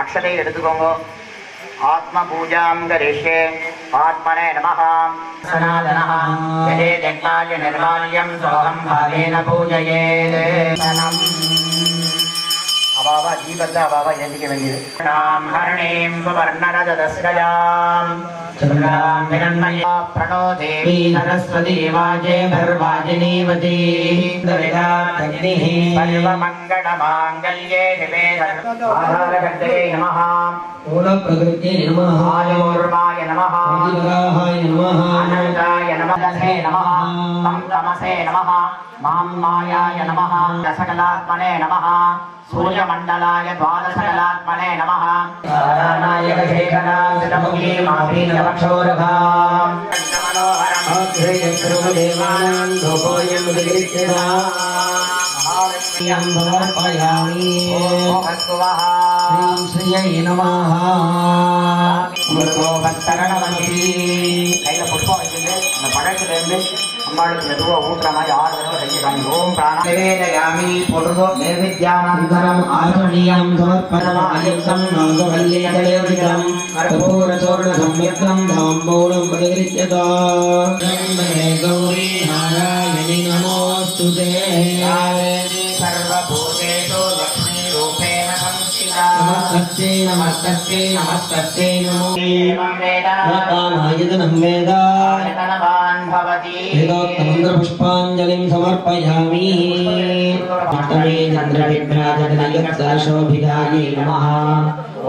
அக்ஷதை எடுத்துக்கோங்க. ஆத்ம பூஜாம் கரிஷே ஆத்மனே நமः சனாதனः யதே ஜக்னாய நிர்மால்யம் சோகம் பாவேன பூஜயேத் அவாவா தீபத்தை அவாவா ஏந்திக்க வேண்டியது. ராம் ஹரணீம் சுவர்ணரஜதஸ்கயாம் चतुरान्नया प्रणो देवी सरस्वती वाजे भर्वाजिनीवती सर्वमङ्गलमाङ्गल्ये दिवे सर्वदोहारकर्ते नमः मूलप्रकृत्ये नमः आयोर्माय नमः आदिवराहाय नमः अनन्ताय नमः दशे नमः तं तमसे नमः मां मायाय नमः दशकलात्मने नमः सूर्यमण्डलाय द्वादशकलात्मने नमः नारायणशेखरा मनोहरम् आग्रयं सर्वदेवानां धूपोऽयं विगृह्यता महालक्ष्म्यम् समर्पयामि भगवः श्रीं श्रियै नमः கையில புஷ்பம் வச்சுட்டு அந்த பழத்துல இருந்து ಅಂಬಾಳು ಯದುವ ಊಟ್ರಮ ಯಾರು ಹೈಯಗಾಮಿ ಓಂ ಪ್ರಾಣ ನಿವೇದಯಾಮಿ ಪೊರುಗೋ ನೈವೇದ್ಯಾನಂತರಂ ಆಚರಣೀಯಂ ಸಮರ್ಪಣಮಾಯುಕ್ತಂ ನವದವಲ್ಯದಳೇವಿದಂ ಕರ್ಪೂರ ಚೂರ್ಣ ಸಂಯುಕ್ತಂ ಧಾಂಬೂಲಂ ಪರಿಗೃಹ್ಯತ ಗೌರಿ ನಾರಾಯಣಿ ನಮೋಸ್ತುತೆ ಸರ್ವಭೂ संस्थिता नमस्तस्यै नमस्तस्यै नमस्तस्यै नमो एवं वेद कामायतनं वेद आयतनवान् भवति वेदोक्तमन्त्रपुष्पाञ्जलिं समर्पयामि अष्टमे चन्द्रविभ्राजनयत्सरशोभिधायै नमः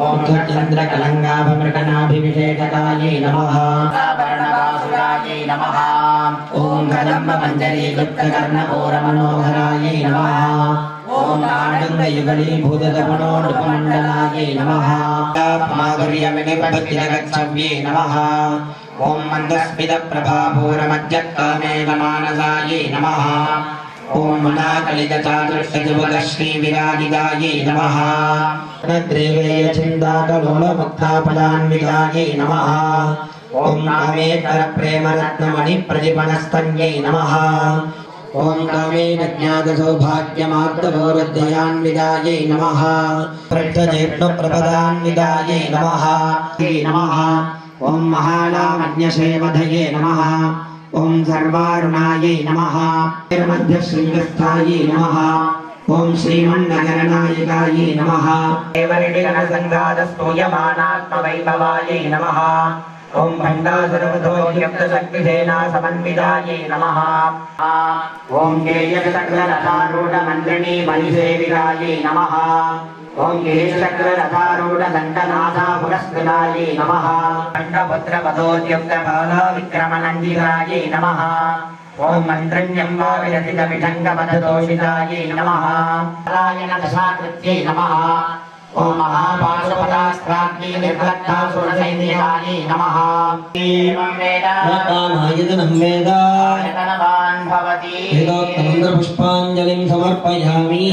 ॐ चन्द्रकलङ्गाभमृगनाभिषेकतायै नमः आभरणवासुरायै नमः ॐ कदम्बमञ्जरीकृप्तकर्णपूरमनोहरायै नमः ॐ नाडङ्गयुगलीभूतगमनोनृपमण्डलायै नमः माधुर्यमिनिपतिरगच्छव्ये नमः ॐ मन्दस्मितप्रभापूरमज्जत्कामेकमानसायै नमः ॐ मनाकलितचातुष्टजुवगश्रीविराजितायै नमः चिन्ताकलोलमुक्ताफलान्वितायै नमः ॐ कामेतरप्रेमरत्नमणिप्रतिपणस्तन्यै नमः ॐ कामेन ज्ञातसौभाग्यमार्तगौरद्वयान्विदायै नमः पृष्ठजेष्णप्रपदान्विदायै नमः नमः ॐ महानामन्यसेवधये नमः ॐ सर्वारुणायै नमः मध्यशृङ्गस्थायै नमः ॐ श्रीमन्नगरनायकायै नमः देवनिटिगणसङ्गादस्तूयमानात्मवैभवायै नमः ఓం భండాసురముఖోయ్యప్తశక్తిసేనా సమన్వితాయే నమ. ఓం గేయచక్రరథారూఢమంత్రిణీ మణిసేవికాయే నమ. ఓం గిరీశక్రరథారూఢదండనాథాపురస్కృతాయే నమ. ఖండపుత్రపదోద్యుక్తబాలావిక్రమనందిరాయే నమ. ఓం మంత్రణ్యం వా విరచిత విరసితమిఠంగపదోషితాయే నమ. నారాయణ దశాకృత్యై నమ. ఓం మహాపాశ निर्भक्तासुरसैन्यायै नमः एवं वेद कामायतनं वेद आयतनवान् भवति वेदोक्तमन्त्रपुष्पाञ्जलिं समर्पयामि